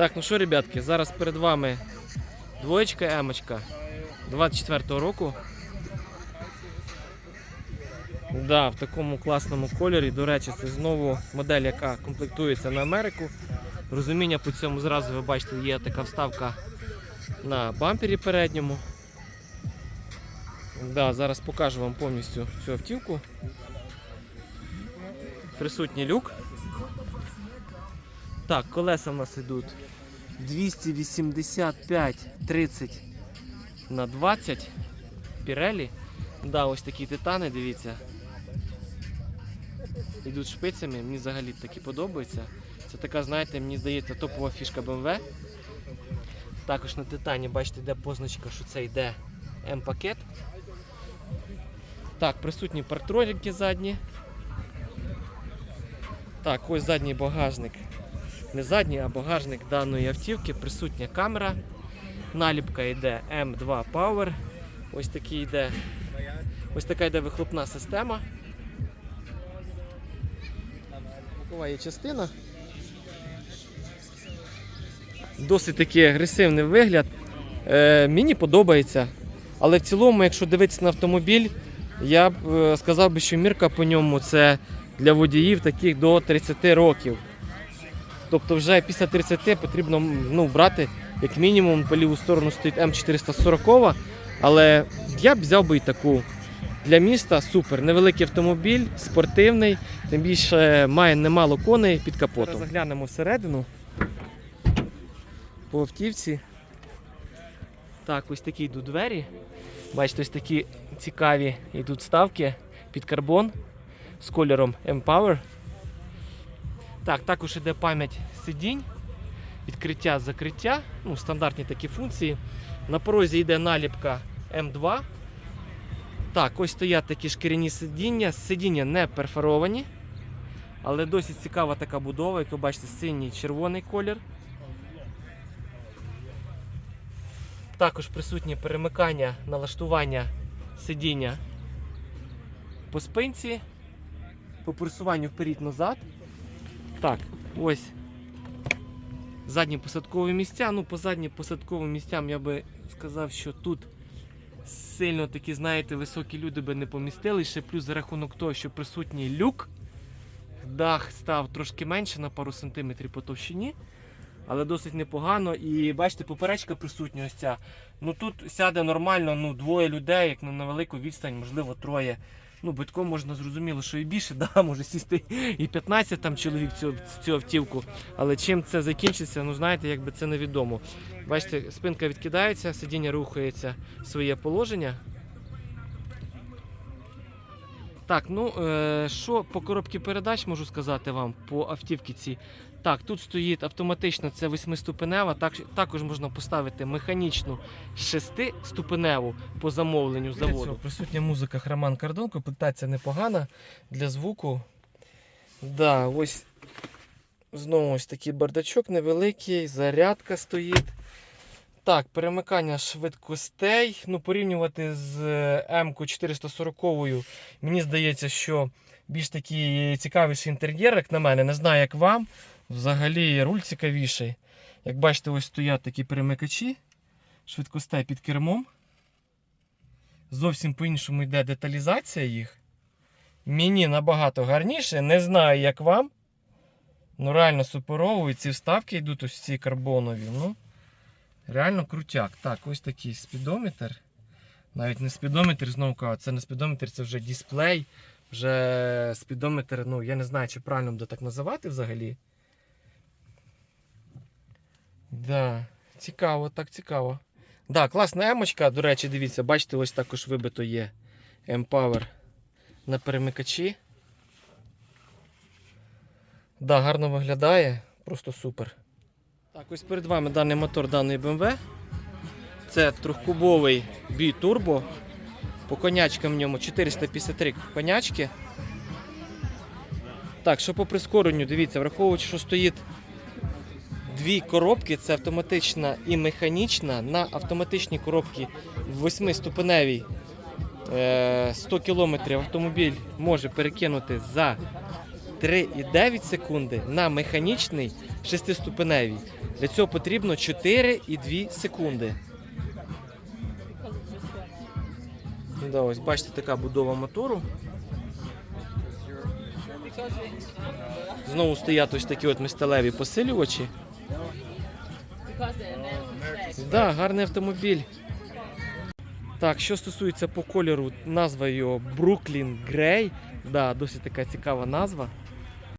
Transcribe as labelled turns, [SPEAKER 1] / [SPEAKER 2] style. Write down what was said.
[SPEAKER 1] Так, ну що, ребятки, зараз перед вами двоєчка емочка 24-го року. Да, в такому класному кольорі. До речі, це знову модель, яка комплектується на Америку. Розуміння по цьому зразу ви бачите, є така вставка на бампері передньому. Да, зараз покажу вам повністю цю автівку. Присутній люк. Так, колеса в нас йдуть 285 30 на 20 Pirelli. Да, ось такі титани, дивіться. Йдуть шпицями, мені взагалі такі подобаються. Це така, знаєте, мені здається, топова фішка BMW. Також на титані, бачите, йде позначка, що це йде М-пакет. Так, присутні парктроніки задні. Так, ось задній багажник. Не задній, а багажник даної автівки. Присутня камера. Наліпка йде M2 Power. Ось такий йде. Ось така йде вихлопна система. Бокова є частина. Досить такий агресивний вигляд. Е, мені подобається. Але в цілому, якщо дивитися на автомобіль, я б е, сказав би, що мірка по ньому це для водіїв таких до 30 років. Тобто вже після 30 потрібно ну, брати як мінімум по ліву сторону стоїть М440, але я б взяв би і таку. Для міста супер. Невеликий автомобіль, спортивний, тим більше має немало коней під капотом. Зараз заглянемо всередину. По автівці. Так, ось такі йдуть двері. Бачите, ось такі цікаві йдуть ставки під карбон з кольором Empower. Так, також іде пам'ять сидінь, відкриття, закриття, ну, стандартні такі функції. На порозі йде наліпка М2. Так, ось стоять такі шкіряні сидіння. Сидіння не перфоровані, але досить цікава така будова, як ви бачите, синій червоний колір. Також присутнє перемикання налаштування сидіння по спинці, по просуванню вперед-назад. Так, ось задні посадкові місця. Ну, по заднім посадковим місцям я би сказав, що тут сильно такі, знаєте, високі люди би не помістили. Ще плюс за рахунок того, що присутній люк. Дах став трошки менше на пару сантиметрів по товщині. Але досить непогано. І бачите, поперечка присутня ось ця. Ну тут сяде нормально, ну, двоє людей, як на невелику відстань, можливо, троє. Ну, битком можна зрозуміло, що і більше, да, може сісти і 15 там чоловік цю, цю автівку. Але чим це закінчиться, ну знаєте, якби це невідомо. Бачите, спинка відкидається, сидіння рухається в своє положення. Так, ну е, що по коробці передач можу сказати вам по автівці цій. Так, тут стоїть автоматично, це 8-ступенева, так, також можна поставити механічну 6-ступеневу по замовленню заводу. Присутня музика Храман Кардон, комплектація непогана для звуку. Да, ось знову ось такий бардачок невеликий, зарядка стоїть. Так, перемикання швидкостей. Ну, порівнювати з М440, мені здається, що більш такий цікавіший інтер'єр, як на мене. Не знаю, як вам. Взагалі руль цікавіший. Як бачите, ось стоять такі перемикачі, швидкостей під кермом. Зовсім по-іншому йде деталізація їх. Мені набагато гарніше. Не знаю, як вам. Ну, реально суперово. Ці вставки йдуть ось ці карбонові. Ну, реально крутяк. Так, ось такий спідометр. Навіть не спідометр, знову кажу, це не спідометр, це вже дисплей. Вже спідометр, ну я не знаю, чи правильно буде так називати взагалі. Да, цікаво, так цікаво. Да, класна емочка, до речі, дивіться, бачите, ось також вибито є Empower на перемикачі. Да, гарно виглядає, просто супер. Так, ось перед вами даний мотор даної BMW. Це трьохкубовий B-Turbo. По конячкам в ньому 453 конячки. Так, що по прискоренню, дивіться, враховуючи, що стоїть дві коробки, це автоматична і механічна. На автоматичній коробці 8-ступеневій е, 100 км автомобіль може перекинути за 3,9 секунди на механічний 6-ступеневій. Для цього потрібно 4,2 секунди. Да, ось бачите, така будова мотору. Знову стоять ось такі от металеві посилювачі. Да, гарний автомобіль. Так, що стосується по кольору, назва його Brooklyn Grey. Да, досить така цікава назва.